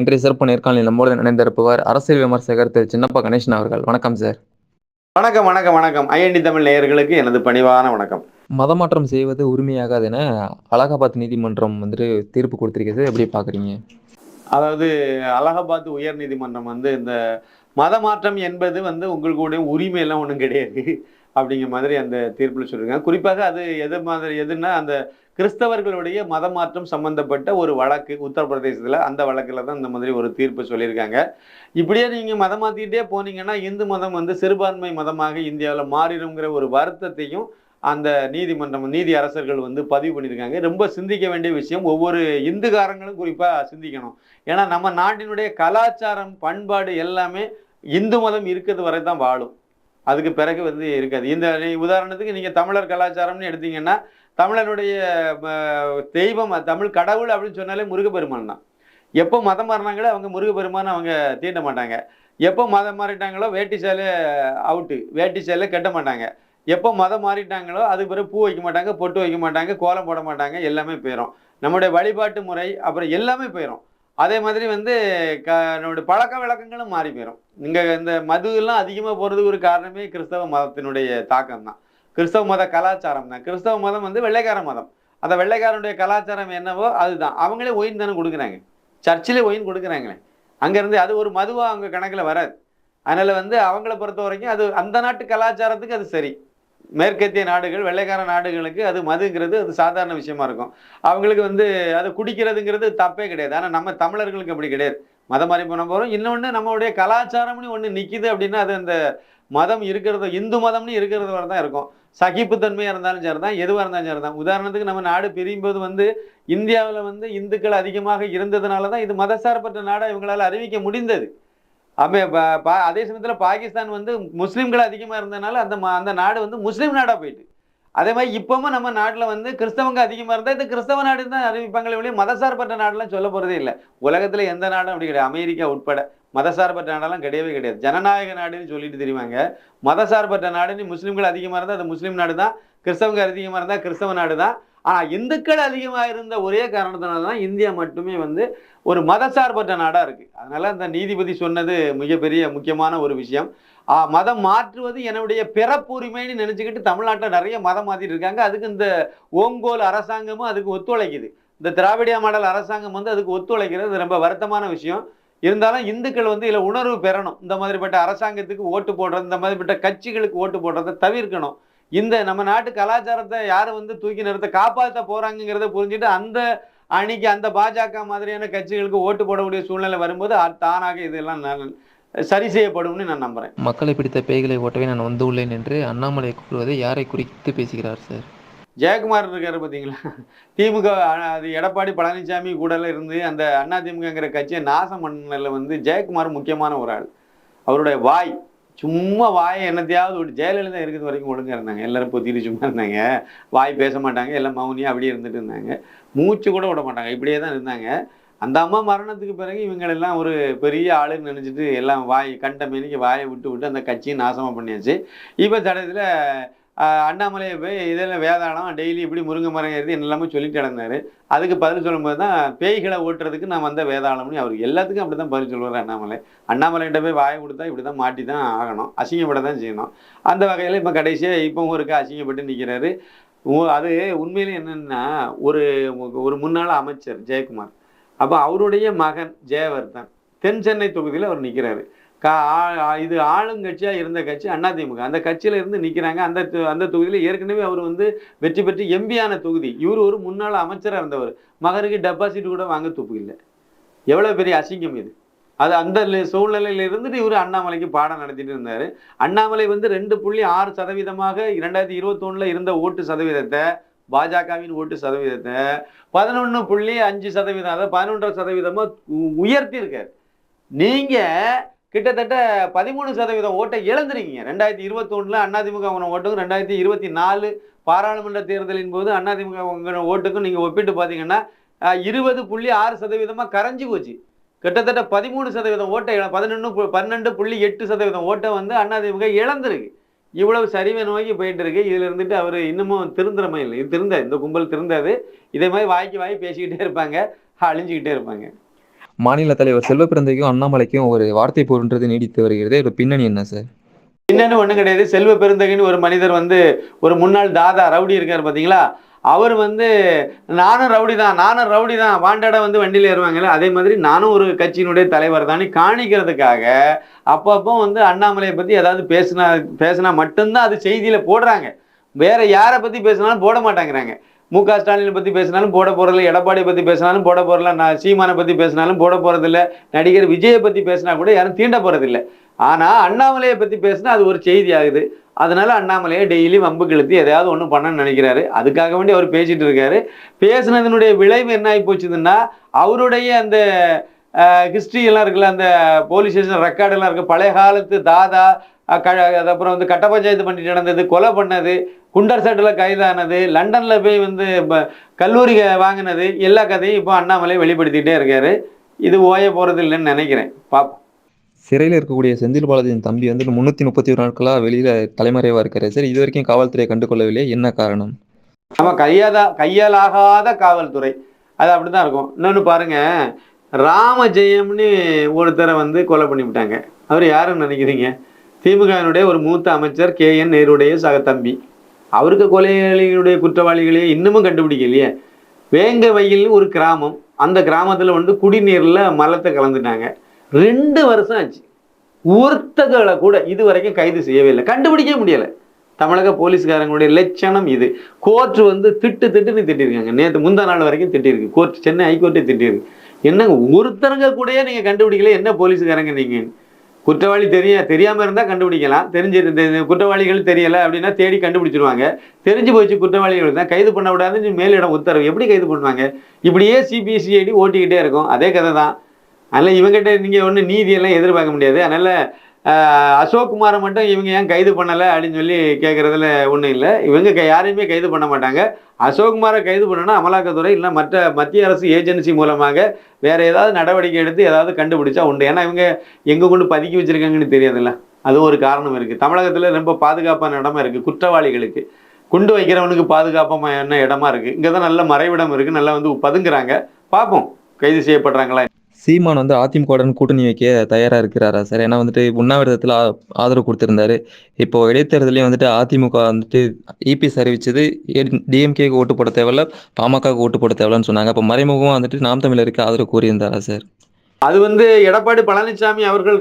இன்றைய சிறப்பு நேர்காணலில் நம்மோடு இணைந்திருப்பவர் அரசியல் விமர்சகர் திரு சின்னப்பா கணேசன் அவர்கள். வணக்கம் சார் வணக்கம் வணக்கம் வணக்கம். ஐஎன்டி தமிழ் நேயர்களுக்கு எனது பணிவான வணக்கம். மதமாற்றம் செய்வது உரிமையாகாது என அலகாபாத் நீதிமன்றம் வந்துட்டு தீர்ப்பு கொடுத்திருக்கிறது. எப்படி பாக்குறீங்க அதாவது அலகாபாத் உயர் நீதிமன்றம் வந்து இந்த மதமாற்றம் என்பது வந்து உங்களுடைய உரிமை எல்லாம் ஒன்றும் கிடையாது. அப்படிங்கிற மாதிரி அந்த தீர்ப்பில் சொல்லியிருக்காங்க. குறிப்பாக அது எது மாதிரி எதுன்னா அந்த கிறிஸ்தவர்களுடைய மதமாற்றம் சம்பந்தப்பட்ட ஒரு வழக்கு உத்தரப்பிரதேசத்தில் அந்த வழக்கில் தான் இந்த மாதிரி ஒரு தீர்ப்பு சொல்லியிருக்காங்க. இப்படியே நீங்கள் மதம் மாற்றிக்கிட்டே போனீங்கன்னா இந்து மதம் வந்து சிறுபான்மை மதமாக இந்தியாவில் மாறிடுங்கிற ஒரு வருத்தத்தையும் அந்த நீதிமன்றம் நீதி அரசர்கள் வந்து பதிவு பண்ணியிருக்காங்க. ரொம்ப சிந்திக்க வேண்டிய விஷயம் ஒவ்வொரு இந்துக்காரங்களும் குறிப்பாக சிந்திக்கணும். ஏன்னா நம்ம நாட்டினுடைய கலாச்சாரம் பண்பாடு எல்லாமே இந்து மதம் இருக்கிறது வரை தான் வாழும். அதுக்கு பிறகு வந்து இருக்காது. இந்த உதாரணத்துக்கு நீங்கள் தமிழர் கலாச்சாரம்னு எடுத்தீங்கன்னா தமிழனுடைய தெய்வம் தமிழ் கடவுள் அப்படின்னு சொன்னாலே முருகப்பெருமான் தான். எப்போ மதம் மாறினாங்களோ அவங்க முருகப்பெருமான் அவங்க தீண்ட மாட்டாங்க. எப்போ மதம் மாறிட்டாங்களோ வேட்டி சேலை அவுட்டு வேட்டி சேலை கட்ட மாட்டாங்க. எப்போ மதம் மாறிட்டாங்களோ அதுக்கு பிறகு பூ வைக்க மாட்டாங்க பொட்டு வைக்க மாட்டாங்க கோலம் போட மாட்டாங்க எல்லாமே போயிடும் நம்முடைய வழிபாட்டு முறை அப்புறம் எல்லாமே போயிடும் அதே மாதிரி வந்து க நம்மளுடைய பழக்க வழக்கங்களும் மாறி போயிடும் நீங்கள் இந்த மது எல்லாம் அதிகமாக போகிறதுக்கு ஒரு காரணமே கிறிஸ்தவ மதத்தினுடைய தாக்கம் தான். கிறிஸ்தவ மத கலாச்சாரம் தான். கிறிஸ்தவ மதம் வந்து வெள்ளைக்கார மதம். அந்த வெள்ளைக்காரனுடைய கலாச்சாரம் என்னவோ அதுதான். அவங்களே ஒயின் தானே கொடுக்குறாங்க. சர்ச்சிலே ஒயின் கொடுக்குறாங்களே. அங்கேருந்து அது ஒரு மதுவாக அவங்க கணக்கில் வராது. அதனால் வந்து அவங்கள பொறுத்த வரைக்கும் அது அந்த நாட்டு கலாச்சாரத்துக்கு அது சரி. மேற்கத்திய நாடுகள் வெள்ளைக்கார நாடுகளுக்கு அது மதுங்கிறது அது சாதாரண விஷயமா இருக்கும். அவங்களுக்கு வந்து அது குடிக்கிறதுங்கிறது தப்பே கிடையாது. ஆனால் நம்ம தமிழர்களுக்கு அப்படி கிடையாது. மதம் மாறி போன போகிறோம் இன்னொன்று நம்மளுடைய கலாச்சாரம்னு ஒன்று நிற்கிது அப்படின்னா அது அந்த மதம் இருக்கிறது இந்து மதம்னு இருக்கிறது வரை தான் இருக்கும். சகிப்புத்தன்மையாக இருந்தாலும் சரி தான் எதுவாக இருந்தாலும் சரி தான் உதாரணத்துக்கு நம்ம நாடு பிரியும்போது வந்து இந்தியாவில் வந்து இந்துக்கள் அதிகமாக இருந்ததுனால தான் இது மதசார்பற்ற நாடாக இவங்களால் அறிவிக்க முடிந்தது. அப்போ பா- பா- அதே சமயத்தில் பாகிஸ்தான் வந்து முஸ்லீம்கள் அதிகமாக இருந்ததுனால அந்த அந்த நாடு வந்து முஸ்லீம் நாடாக போயிட்டு. அதே மாதிரி இப்போவும் நம்ம நாட்டில் வந்து கிறிஸ்தவங்க அதிகமாக இருந்தால் இது கிறிஸ்தவ நாடு தான் அறிவிப்பாங்களே ஒழிய மதசார்பற்ற நாடுலாம் சொல்ல போகிறதே இல்லை. உலகத்தில் எந்த நாடும் அப்படி கிடையாது. அமெரிக்கா உட்பட மதசார்பற்ற நாடெல்லாம் கிடையவே கிடையாது. ஜனநாயக நாடுன்னு சொல்லிட்டு தெரியுவாங்க மதசார்பற்ற நாடுன்னு முஸ்லீம்கள் அதிகமாக இருந்தால் அது முஸ்லீம் நாடு தான் கிறிஸ்தவங்க அதிகமாக இருந்தால் கிறிஸ்தவ நாடு தான் ஆனால் இந்துக்கள் அதிகமாக இருந்த ஒரே காரணத்தினால தான் இந்தியா மட்டுமே வந்து ஒரு மதசார்பற்ற நாடாக இருக்குது அதனால் அந்த நீதிபதி சொன்னது மிகப்பெரிய முக்கியமான ஒரு விஷயம். மதம் மாற்றுவது என்னுடைய பிறப்புரிமைன்னு நினச்சிக்கிட்டு தமிழ்நாட்டில் நிறைய மதம் மாற்றிட்டு இருக்காங்க. அதுக்கு இந்த ஓங்கோல் அரசாங்கமும் அதுக்கு ஒத்துழைக்குது. இந்த திராவிடியா மாடல் அரசாங்கம் வந்து அதுக்கு ஒத்துழைக்கிறது ரொம்ப வருத்தமான விஷயம். இருந்தாலும் இந்துக்கள் வந்து இதில் உணர்வு பெறணும். இந்த மாதிரிப்பட்ட அரசாங்கத்துக்கு ஓட்டு போடுறது இந்த மாதிரிப்பட்ட கட்சிகளுக்கு ஓட்டு போடுறதை தவிர்க்கணும். இந்த நம்ம நாட்டு கலாச்சாரத்தை யார் வந்து தூக்கி நிறுத்த காப்பாற்ற போறாங்கங்கிறத புரிஞ்சுட்டு அந்த அணிக்கு அந்த பாஜக மாதிரியான கட்சிகளுக்கு ஓட்டு போடக்கூடிய சூழ்நிலை வரும்போது தானாக இதெல்லாம் சரி செய்யப்படும்னு நான் நம்புறேன். மக்களை பிடித்த பேய்களை ஓட்டவே நான் வந்துள்ளேன் என்று அண்ணாமலை கூறுவதை யாரை குறித்து பேசுகிறார் சார்? ஜெயக்குமார் இருக்காரு பார்த்தீங்களா திமுக அது எடப்பாடி பழனிசாமி கூடல இருந்து அந்த அண்ணா திமுகங்கிற கட்சியை நாசம் பண்ணல வந்து ஜெயக்குமார் முக்கியமான ஒரு ஆள். அவருடைய வாய் சும்மா வாயை என்னத்தையாவது ஒரு ஜெயலலிதா இருக்கிறது வரைக்கும் ஒழுங்காக இருந்தாங்க. எல்லாரும் பொத்திட்டு சும்மா இருந்தாங்க. வாய் பேச மாட்டாங்க. எல்லாம் மௌனியாக அப்படியே இருந்துட்டு இருந்தாங்க. மூச்சு கூட விட மாட்டாங்க. இப்படியே தான் இருந்தாங்க. அந்த அம்மா மரணத்துக்கு பிறகு இவங்களெல்லாம் ஒரு பெரிய ஆளுன்னு நினச்சிட்டு எல்லாம் வாய் கண்ட மேனிக்கு வாயை விட்டு விட்டு அந்த கட்சியை நாசமாக பண்ணியாச்சு. இப்போ தடத்தில் அண்ணாமலையை போய் இதெல்லாம் வேதாளம் டெய்லி இப்படி முருங்கை மரம் ஏறுது எல்லாமே சொல்லிட்டு நடந்தார் அதுக்கு பதில் சொல்லும்போது தான் பேய்களை ஓட்டுறதுக்கு நான் வந்த வேதாளம்னு அவர் எல்லாத்துக்கும் அப்படி தான் பதில் சொல்லுவார் அண்ணாமலை. அண்ணாமலைகிட்ட போய் வாயை கொடுத்தா இப்படி தான் மாட்டி தான் ஆகணும். அசிங்கப்பட தான் செய்யணும். அந்த வகையில் இப்போ கடைசியாக இப்போவும் ஒருக்க அசிங்கப்பட்டு நிற்கிறாரு அது உண்மையில என்னென்னா ஒரு ஒரு முன்னாள் அமைச்சர் ஜெயக்குமார். அப்போ அவருடைய மகன் ஜெயவர்தன் தென் சென்னை தொகுதியில் அவர் நிற்கிறாரு கா ஆ- இது ஆளுங்கட்சியாக இருந்த கட்சி அதிமுக அந்த கட்சியில இருந்து நிற்கிறாங்க அந்த அந்த தொகுதியில் ஏற்கனவே அவர் வந்து வெற்றி பெற்று எம்பியான தொகுதி. இவர் ஒரு முன்னாள் அமைச்சராக இருந்தவர். மகருக்கு டெபாசிட் கூட வாங்க துப்பு இல்லை. எவ்வளோ பெரிய அசிங்கம் இது. அது அந்த சூழ்நிலையில இருந்துட்டு இவர் அண்ணாமலைக்கு பாடம் நடத்திட்டு இருந்தார். அண்ணாமலை வந்து ரெண்டு புள்ளி ஆறு சதவீதமாக இரண்டாயிரத்தி இருபத்தொன்னில் இருந்த ஓட்டு சதவீதத்தை பாஜகவின் ஓட்டு சதவீதத்தை பதினொன்று புள்ளி அஞ்சு சதவீதம் அதாவது பதினொன்றரை சதவீதமாக உயர்த்தியிருக்கார். நீங்கள் கிட்டத்தட்ட பதிமூணு சதவீதம் ஓட்டை இழந்துருக்கீங்க. ரெண்டாயிரத்தி இருபத்தொன்னில் அதிமுக உங்க ஓட்டுக்கும் ரெண்டாயிரத்தி இருபத்தி நாலு பாராளுமன்ற தேர்தலின் போது அதிமுக உங்க ஓட்டுக்கும் நீங்கள் ஒப்பிட்டு பார்த்தீங்கன்னா இருபது புள்ளி ஆறு சதவீதமாக கரைஞ்சி போச்சு. கிட்டத்தட்ட பதிமூணு சதவீதம் ஓட்டை இழ பதினொன்று பன்னெண்டு புள்ளி எட்டு சதவீதம் ஓட்டை வந்து அதிமுக இழந்திருக்கு. இவ்வளவு சரிவை நோக்கி போயிட்டு இருக்கு இதுல இருந்துட்டு அவர் இன்னமும் திருந்துறமே இல்லை. இது திருந்தாது இந்த கும்பல் திருந்தாது. இதே மாதிரி வாய்க்கு வாய் பேசிக்கிட்டே இருப்பாங்க அழிஞ்சுக்கிட்டே இருப்பாங்க. மாநில தலைவர் செல்வ பிறந்தைக்கும் அண்ணாமலைக்கும் ஒரு வார்த்தை போருன்றது நீடித்து வருகிறது. இதோட பின்னணி என்ன சார் பின்னணி ஒண்ணும் கிடையாது. செல்வ பெருந்தகைன்னு ஒரு மனிதர் வந்து ஒரு முன்னாள் தாதா ரவுடி இருக்கார் பாத்தீங்களா? அவர் வந்து நானும் ரவுடி தான் நானும் ரவுடி தான் வாண்டடா வந்து வண்டியில் ஏறுவாங்கல்ல. அதே மாதிரி நானும் ஒரு கட்சியினுடைய தலைவர் தான். காணிக்கிறதுக்காக அப்பப்போ வந்து அண்ணாமலையை பற்றி ஏதாவது பேசினா பேசினா மட்டும்தான் அது செய்தியில் போடுறாங்க. வேற யாரை பற்றி பேசினாலும் போட மாட்டாங்கிறாங்க. மு க. ஸ்டாலினை பத்தி பேசினாலும் போட போறதில்ல எடப்பாடியை பத்தி பேசினாலும் போட போறதில்ல நான் சீமானை பத்தி பேசினாலும் போட போறதில்ல நடிகர் விஜயை பத்தி பேசினா கூட யாரும் தீண்ட போகிறதில்ல ஆனால் அண்ணாமலையை பத்தி பேசினா அது ஒரு செய்தி ஆகுது. அதனால அண்ணாமலையை டெய்லி வம்பு கிழத்தி எதையாவது ஒன்று பண்ணணும்னு நினைக்கிறாரு. அதுக்காக வேண்டி அவர் பேசிட்டு இருக்காரு. பேசினதனுடைய விளைவு என்ன ஆகி போச்சுதுன்னா அவருடைய அந்த ஹிஸ்ட்ரி எல்லாம் இருக்குல்ல அந்த போலீஸ் ஸ்டேஷன் ரெக்கார்டு எல்லாம் இருக்கு. பழைய காலத்து தாதா க அது அப்புறம் வந்து கட்ட பஞ்சாயத்து பண்ணிட்டு நடந்தது கொலை பண்ணது குண்டர் சட்டில் கைதானது லண்டனில் போய் வந்து ப- கல்லூரி வாங்கினது எல்லா கதையும் இப்போ அண்ணாமலை வெளிப்படுத்திக்கிட்டே இருக்காரு. இது ஓய போகிறது இல்லைன்னு நினைக்கிறேன். பாப்போம். சிறையில் இருக்கக்கூடிய செந்தில் பாலாஜியின் தம்பி வந்து முன்னூத்தி முப்பத்தி ஒரு நாட்களா வெளியில தலைமறைவா இருக்காரு. சார் இது வரைக்கும் காவல்துறை கண்டுகொள்ளவில்லை. என்ன காரணம்? நம்ம கையாதா கையாலாகாத காவல்துறை. அது அப்படிதான் இருக்கும். இன்னொன்று பாருங்க ராமஜெயம்னு ஒருத்தரை வந்து கொலை பண்ணிவிட்டாங்க அவர் யாருன்னு நினைக்கிறீங்க? திமுகவினுடைய ஒரு மூத்த அமைச்சர் கே என் நேருடைய சக தம்பி. அவருக்கு கொலையாளிகளுடைய குற்றவாளிகளே இன்னமும் கண்டுபிடிக்கலையே. வேங்க வயல்னு ஒரு கிராமம். அந்த கிராமத்தில் வந்து குடிநீரில் மலத்தை கலந்துட்டாங்க. ரெண்டு வருஷம் ஆச்சு. ஒருத்தகளை கூட இது வரைக்கும் கைது செய்யவே இல்லை. கண்டுபிடிக்க முடியலை. தமிழக போலீஸ்காரங்களுடைய லட்சணம் இது. கோர்ட் வந்து திட்டு திட்டுன்னு திட்டிருக்காங்க. நேற்று முந்தா நாள் வரைக்கும் திட்டிருக்கு. கோர்ட் சென்னை ஹைகோர்ட்டே திட்டிருக்கு. என்னங்க ஒருத்தருங்க கூடயே நீங்கள் கண்டுபிடிக்கல என்ன போலீஸ்காரங்க நீங்கள் குற்றவாளி தெரிய தெரியாமல் இருந்தால் கண்டுபிடிக்கலாம். தெரிஞ்சு குற்றவாளிகள் தெரியலை அப்படின்னா தேடி கண்டுபிடிச்சிருவாங்க. தெரிஞ்சு போச்சு குற்றவாளிகள் தான். கைது பண்ண விடாதுன்னு மேலிடம் உத்தரவு. எப்படி கைது பண்ணுவாங்க? இப்படியே சிபிசிஐடி ஓட்டிக்கிட்டே இருக்கும். அதே கதை தான் அதனால் இவங்ககிட்ட நீங்கள் ஒன்றும் நீதியெல்லாம் எதிர்பார்க்க முடியாது. அதனால் அசோக் குமாரை மட்டும் இவங்க ஏன் கைது பண்ணலை அப்படின்னு சொல்லி கேட்குறதுல ஒன்றும் இல்லை. இவங்க க- யாரையுமே கைது பண்ண மாட்டாங்க. அசோக்குமாரை கைது பண்ணணும்னா அமலாக்கத்துறை இல்லை மற்ற மத்திய அரசு ஏஜென்சி மூலமாக வேறு ஏதாவது நடவடிக்கை எடுத்து ஏதாவது கண்டுபிடிச்சா உண்டு. ஏன்னா இவங்க எங்கே கொண்டு பதுக்கி வச்சிருக்காங்கன்னு தெரியாதுல்ல. அதுவும் ஒரு காரணம் இருக்குது தமிழகத்தில் ரொம்ப பாதுகாப்பான இடமா இருக்குது குற்றவாளிகளுக்கு குண்டு வைக்கிறவனுக்கு பாதுகாப்பான இடமா இருக்குது இங்கே தான் நல்ல மறைவிடம் இருக்குது நல்லா வந்து பதுங்குறாங்க. பார்ப்போம் கைது செய்யப்படுறாங்களா சீமான் வந்து அதிமுகவுடன் கூட்டணி வைக்க தயாரா இருக்கிறாரா சார்? ஏன்னா வந்துட்டு உண்ணாவிரதத்தில் ஆதரவு கொடுத்திருந்தாரு. இப்போ இடைத்தேர்தலையும் வந்துட்டு அதிமுக வந்துட்டு இபிஎஸ் அறிவிச்சது. டிஎம்கேக்கு ஓட்டு போட தேவையில்ல பாமகவுக்கு ஓட்டு போட தேவையில்லன்னு சொன்னாங்க. அப்போ மறைமுகமா வந்துட்டு நாம் தமிழருக்கு ஆதரவு கூறியிருந்தாரா சார்? அது வந்து எடப்பாடி பழனிசாமி அவர்கள்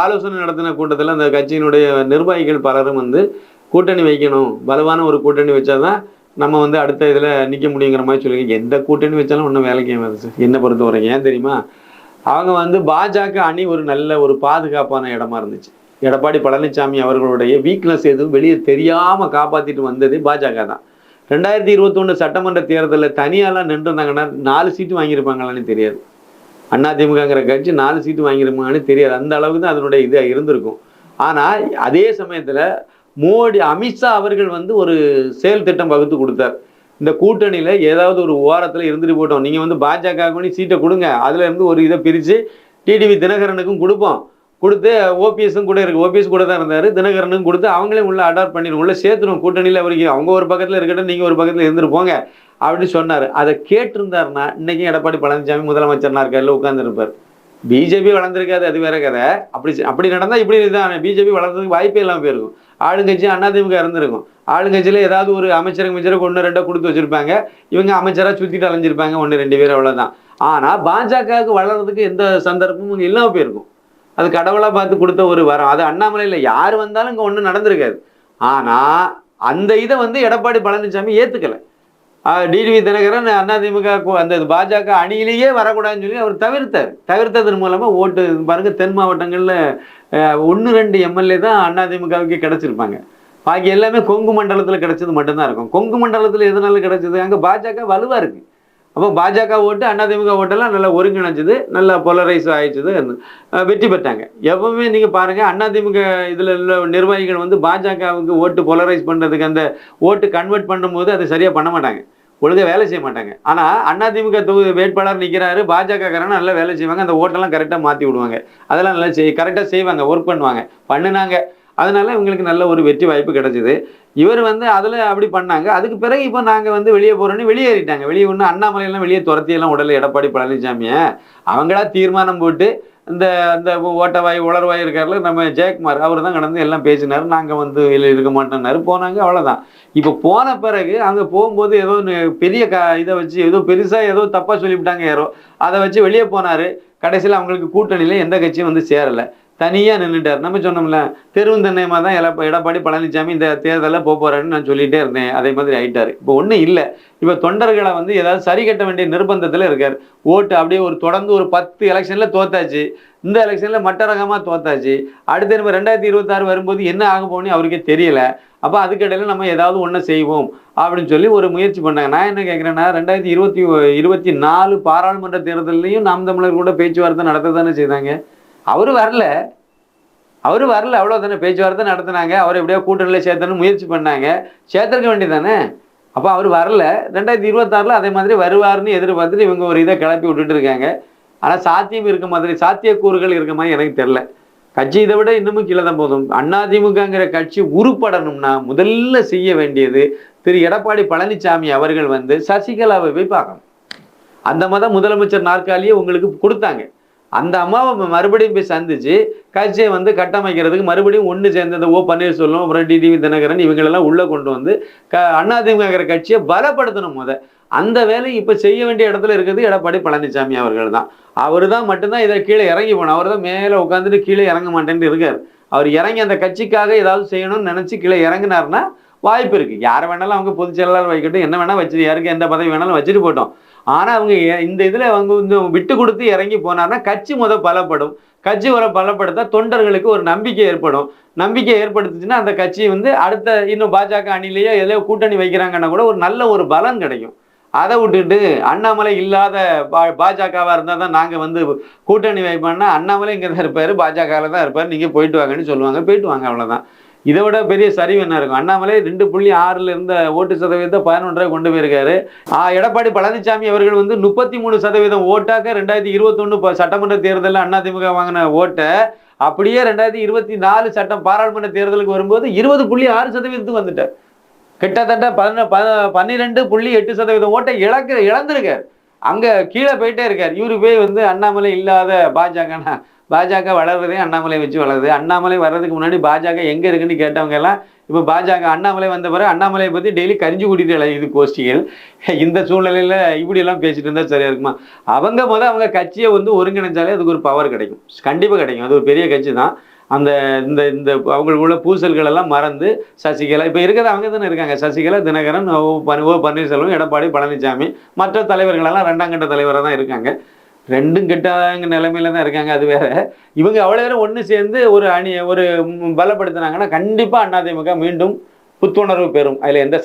ஆலோசனை நடத்தின கூட்டத்தில் அந்த கட்சியினுடைய நிர்வாகிகள் பலரும் வந்து கூட்டணி வைக்கணும். பலவான ஒரு கூட்டணி வச்சாதான் நம்ம வந்து அடுத்த இதில் நிற்க முடியுங்கிற மாதிரி சொல்லி எந்த கூட்டணி வச்சாலும் ஒன்றும் வேலைக்கு ஆகாது சார். என்னை பொறுத்த வரைக்கும் ஏன் தெரியுமா? அவங்க வந்து பாஜக அணி ஒரு நல்ல ஒரு பாதுகாப்பான இடமா இருந்துச்சு. எடப்பாடி பழனிசாமி அவர்களுடைய வீக்னஸ் எதுவும் வெளியே தெரியாமல் காப்பாற்றிட்டு வந்தது பாஜக தான். ரெண்டாயிரத்தி இருபத்தொன்று சட்டமன்ற தேர்தலில் தனியாலாம் நின்றுருந்தாங்கன்னா நாலு சீட்டு வாங்கியிருப்பாங்களான்னு தெரியாது. அதிமுகங்கிற கட்சி நாலு சீட்டு வாங்கியிருப்பாங்கன்னு தெரியாது. அந்த அளவுக்கு தான் அதனுடைய இதாக இருந்திருக்கும். ஆனால் அதே சமயத்தில் மோடி அமித்ஷா அவர்கள் வந்து ஒரு செயல் திட்டம் வகுத்து கொடுத்தார். இந்த கூட்டணியில் ஏதாவது ஒரு ஓரத்தில் இருந்துட்டு போட்டோம். நீங்கள் வந்து பாஜக சீட்டை கொடுங்க. அதில் இருந்து ஒரு இதை பிரித்து டிடிவி தினகரனுக்கும் கொடுப்போம். கொடுத்து ஓபிஎஸும் கூட இருக்குது ஓபிஎஸ் கூட தான் இருந்தார். தினகரனுக்கும் கொடுத்து அவங்களே உள்ளே அடாப்ட் பண்ணிடும் உள்ளே சேர்த்துடும் கூட்டணியில் வரைக்கும் அவங்க ஒரு பக்கத்தில் இருக்கட்டும் நீங்கள் ஒரு பக்கத்தில் இருந்துட்டு போங்க அப்படின்னு சொன்னார். அதை கேட்டிருந்தாருன்னா இன்றைக்கும் எடப்பாடி பழனிசாமி முதலமைச்சர்னா இருக்கார்ல உட்காந்துருப்பார் பிஜேபி வளர்ந்துருக்காது அது வேற கதை. அப்படி அப்படி நடந்தால் இப்படி தான் பிஜேபி வளர்றதுக்கு வாய்ப்பே இல்லாமல் போயிருக்கும். ஆளுங்கட்சி அதிமுக இருந்திருக்கும். ஆளுங்கட்சியில் ஏதாவது ஒரு அமைச்சர் அமைச்சருக்கு ஒன்று ரெண்டாக கொடுத்து வச்சுருப்பாங்க. இவங்க அமைச்சராக சுற்றிட்டு அலைஞ்சிருப்பாங்க ஒன்று ரெண்டு பேர் அவ்வளோதான் ஆனால் பாஜகவுக்கு வளர்றதுக்கு எந்த சந்தர்ப்பமும் இங்கே இல்லாமல் போயிருக்கும். அது கடவுளாக பார்த்து கொடுத்த ஒரு வரம். அது அண்ணாமலையில் யார் வந்தாலும் இங்கே ஒன்றும் நடந்திருக்காது. ஆனால் அந்த இதை வந்து எடப்பாடி பழனிசாமி ஏற்றுக்கலை டிடிவி தினகரன் அதிமுக திமுக அந்த பாஜக அணியிலேயே வரக்கூடாதுன்னு சொல்லி அவர் தவிர்த்தார். தவிர்த்ததன் மூலமாக ஓட்டு பாருங்க தென் மாவட்டங்களில் ஒன்று ரெண்டு எம்எல்ஏ தான் அதிமுகவுக்கு கிடைச்சிருப்பாங்க. பாக்கி எல்லாமே கொங்கு மண்டலத்தில் கிடைச்சது மட்டும்தான் இருக்கும். கொங்கு மண்டலத்தில் எதனால கிடைச்சது? அங்கே பாஜக வலுவாக இருக்கு. அப்போ பாஜக ஓட்டு அதிமுக ஓட்டெல்லாம் நல்லா ஒருங்கிணைஞ்சது நல்லா பொலரைஸ் ஆயிடுச்சது வெற்றி பெற்றாங்க. எப்பவுமே நீங்கள் பாருங்கள் அதிமுக இதில் உள்ள நிர்வாகிகள் வந்து பாஜகவுக்கு ஓட்டு பொலரைஸ் பண்ணுறதுக்கு அந்த ஓட்டு கன்வெர்ட் பண்ணும்போது அதை சரியாக பண்ண மாட்டாங்க. ஒழுங்காக வேலை செய்ய மாட்டாங்க. ஆனால் அதிமுக தொகுதி வேட்பாளர் நிற்கிறாரு பாஜக நல்லா வேலை செய்வாங்க அந்த ஓட்டெல்லாம் கரெக்டாக மாற்றி விடுவாங்க. அதெல்லாம் நல்லா செய் கரெக்டாக செய்வாங்க ஒர்க் பண்ணுவாங்க பண்ணுனாங்க. அதனால இவங்களுக்கு நல்ல ஒரு வெற்றி வாய்ப்பு கிடைச்சிது. இவர் வந்து அதில் அப்படி பண்ணாங்க. அதுக்கு பிறகு இப்போ நாங்கள் வந்து வெளியே போகிறோன்னு வெளியேறிட்டாங்க. வெளியே ஒன்று அண்ணாமலையெல்லாம் வெளியே துரத்தியெல்லாம் உடல் எடப்பாடி பழனிசாமியை. அவங்களா தீர்மானம் போட்டு இந்த அந்த ஓட்டவாய் உளர்வாய் இருக்கார்ல நம்ம ஜெயக்குமார் அவர் தான் கடந்து எல்லாம் பேசினார். நாங்கள் வந்து இல்லை இருக்க மாட்டோம்னாரு. போனாங்க அவ்வளோதான் இப்போ போன பிறகு அங்கே போகும்போது ஏதோ பெரிய க இதை வச்சு ஏதோ பெருசாக ஏதோ தப்பாக சொல்லிவிட்டாங்க யாரோ. அதை வச்சு வெளியே போனார். கடைசியில் அவங்களுக்கு கூட்டணியில் எந்த கட்சியும் வந்து சேரலை. தனியாக நின்றுட்டார் நம்ம சொன்னோம்ல தெருவந்தன்னையமாக தான் எடப்ப எடப்பாடி பழனிசாமி இந்த தேர்தலில் போக போகிறான்னு நான் சொல்லிகிட்டே இருந்தேன். அதே மாதிரி ஆயிட்டார். இப்போ ஒன்றும் இல்லை. இப்போ தொண்டர்களை வந்து ஏதாவது சரி கட்ட வேண்டிய நிர்பந்தத்தில் இருக்கார். ஓட்டு அப்படியே ஒரு தொடர்ந்து ஒரு பத்து எலெக்ஷனில் தோத்தாச்சு. இந்த எலெக்ஷனில் மட்ட ரகமாக தோத்தாச்சு. அடுத்த நம்ம ரெண்டாயிரத்தி இருபத்தாறு வரும்போது என்ன ஆக போகணும்னு அவருக்கே தெரியல. அப்போ அதுக்கிடையில் நம்ம ஏதாவது ஒன்று செய்வோம் அப்படின்னு சொல்லி ஒரு முயற்சி பண்ணாங்க. நான் என்ன கேட்குறேன்னா ரெண்டாயிரத்தி இருபத்தி இருபத்தி நாலு பாராளுமன்ற தேர்தலையும் நாம் தமிழர் கூட பேச்சுவார்த்தை நடத்த தானே செய்தாங்க. அவர் வரல. அவர் வரல அவ்வளோதானே பேச்சுவார்த்தை நடத்தினாங்க. அவர் எப்படியோ கூட்டணியில் சேர்த்தணும்னு முயற்சி பண்ணாங்க. சேர்த்துருக்க வேண்டியதானே அப்போ அவர் வரல. ரெண்டாயிரத்தி இருபத்தாறில் அதே மாதிரி வருவார்னு எதிர்பார்த்துட்டு இவங்க ஒரு இதை கிளப்பி விட்டுட்டு இருக்காங்க. ஆனால் சாத்தியம் இருக்க மாதிரி சாத்தியக்கூறுகள் இருக்க மாதிரி எனக்கு தெரில கட்சி இதை விட இன்னமும் கீழே தான் போதும். அதிமுகங்கிற கட்சி உருப்படணும்னா முதல்ல செய்ய வேண்டியது திரு. எடப்பாடி பழனிசாமி அவர்கள் வந்து சசிகலாவை போய் பார்க்கணும். அந்த மதம் முதலமைச்சர் நாற்காலியை உங்களுக்கு கொடுத்தாங்க. அந்த அம்மாவை மறுபடியும் போய் சந்திச்சு கட்சியை வந்து கட்டமைக்கிறதுக்கு மறுபடியும் ஒன்று சேர்ந்தது ஓ பன்னீர்செல்வம் அப்புறம் டிடிவி தினகரன் இவங்களெல்லாம் உள்ளே கொண்டு வந்து க அதிமுக கட்சியை பலப்படுத்தணும் முத. அந்த வேலையை இப்போ செய்ய வேண்டிய இடத்துல இருக்கிறது எடப்பாடி பழனிசாமி அவர்கள் தான். அவர் தான் மட்டும்தான் இதை கீழே இறங்கி போனோம் அவர் தான் மேலே உட்காந்துட்டு கீழே இறங்க மாட்டேன்னு இருக்கார். அவர் இறங்கி அந்த கட்சிக்காக ஏதாவது செய்யணும்னு நினச்சி கீழே இறங்கினார்னா வாய்ப்பு இருக்குது யார் வேணாலும் அவங்க பொதுச் செயலாளர் வைக்கட்டும் என்ன வேணால் வச்சுட்டு யாருக்கு எந்த பதவி வேணாலும் வச்சுட்டு போட்டோம் ஆனால் அவங்க இந்த இதில் அவங்க வந்து விட்டு கொடுத்து இறங்கி போனார்னா கட்சி முத பலப்படும். கட்சி வர பலப்படுத்தா தொண்டர்களுக்கு ஒரு நம்பிக்கை ஏற்படும். நம்பிக்கை ஏற்படுத்துச்சுன்னா அந்த கட்சி வந்து அடுத்த இன்னும் பாஜக அணிலேயே எதையோ கூட்டணி வைக்கிறாங்கன்னா கூட ஒரு நல்ல ஒரு பலன் கிடைக்கும். அதை விட்டுட்டு அண்ணாமலை இல்லாத பா பாஜகவாக இருந்தால் தான் நாங்கள் வந்து கூட்டணி வைப்போம்னா அண்ணாமலை இங்கே தான் இருப்பார் பாஜகவில் தான் இருப்பார். நீங்கள் போயிட்டு வாங்கன்னு சொல்லுவாங்க போயிட்டு வாங்க அவ்வளோதான் இதை விட பெரிய சரிவு என்ன இருக்கும்? அண்ணாமலை ரெண்டு புள்ளி ஆறுல இருந்த ஓட்டு சதவீதத்தை பதினொன்றரை கொண்டு போயிருக்காரு. ஆ, எடப்பாடி பழனிசாமி அவர்கள் வந்து முப்பத்தி மூணு சதவீதம் ஓட்டாக ரெண்டாயிரத்தி இருபத்தொன்று சட்டமன்ற தேர்தலில் அதிமுக வாங்கின ஓட்டை அப்படியே ரெண்டாயிரத்தி இருபத்தி நாலு சட்டம் பாராளுமன்ற தேர்தலுக்கு வரும்போது இருபது புள்ளி ஆறு சதவீதத்துக்கு வந்துட்டார். கிட்டத்தட்ட பதின ப- பன்னிரெண்டு புள்ளி எட்டு சதவீதம் ஓட்டை இழக்க இழந்திருக்கார். அங்கே கீழே போயிட்டே இருக்கார். இவரு போய் வந்து அண்ணாமலை இல்லாத பாஜகனா பாஜக வளர்றதே அண்ணாமலை வச்சு வளருது. அண்ணாமலை வர்றதுக்கு முன்னாடி பாஜக எங்கே இருக்குன்னு கேட்டவங்க எல்லாம் இப்போ பாஜக அண்ணாமலை வந்த பிறகு அண்ணாமலையை பற்றி டெய்லி கரிஞ்சு கூட்டிட்டு இது கோஷ்டிகள். இந்த சூழ்நிலையில் இப்படியெல்லாம் பேசிட்டு இருந்தால் சரியாக இருக்குமா? அவங்க முதல் அவங்க கட்சியை வந்து ஒருங்கிணைச்சாலே அதுக்கு ஒரு பவர் கிடைக்கும். கண்டிப்பாக கிடைக்கும். அது ஒரு பெரிய கட்சி தான். அந்த இந்த இந்த அவங்களுக்குள்ள பூசல்கள் எல்லாம் மறந்து சசிகலா இப்போ இருக்கிறது அவங்க தானே இருக்காங்க. சசிகலா தினகரன் ஓ ஓ பன்னீர்செல்வம் எடப்பாடி பழனிசாமி மற்ற தலைவர்களெல்லாம் ரெண்டாம் கட்ட தலைவராக தான் இருக்காங்க. ரெண்டும் கெட்டாதாங்க நிலைமையில தான் இருக்காங்க அது வேற. இவங்க அவ்வளோ நேரம் ஒன்று சேர்ந்து ஒரு அணி ஒரு பலப்படுத்தினாங்கன்னா கண்டிப்பாக அதிமுக மீண்டும் புத்துணர்வு பெறும். அதில் எந்த